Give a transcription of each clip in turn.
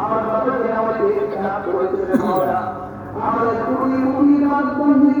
আমার বাবাকে আমাকে খারাপ করে দেবে মাওলা আমাদের পুরি মুখী মাধ্যমকে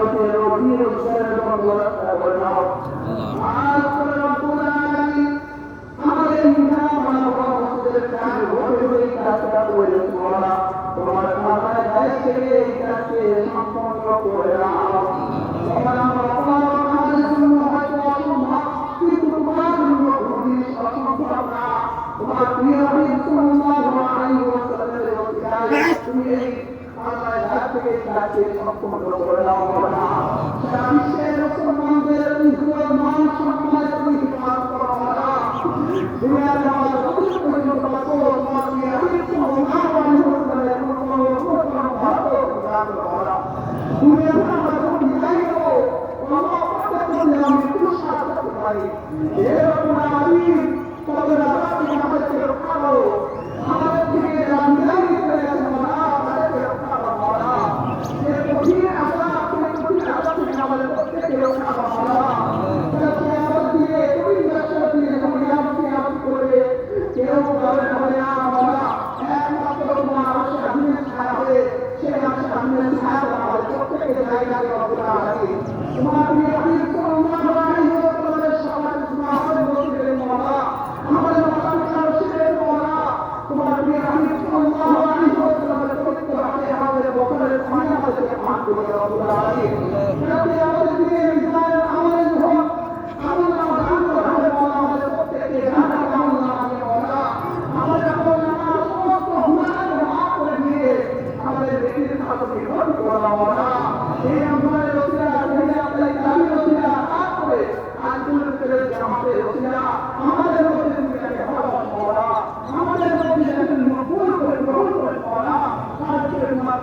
وبركاته وزير الشرع رب العالمين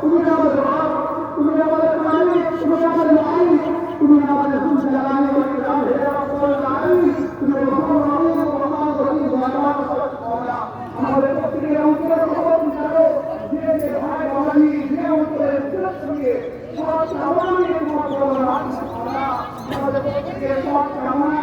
তুমি আমাদের তুমি আমাদের থেকে আমাদের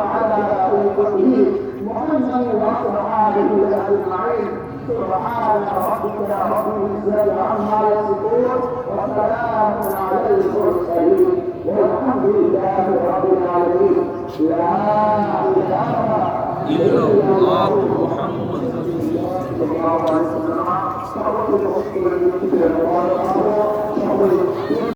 وكتبه محمد وعلى اله اجمعين سبحان ربك رب العزه عما يصفون وسلام على المرسلين والحمد لله رب العالمين لا اله الا الله محمد صلى الله عليه وسلم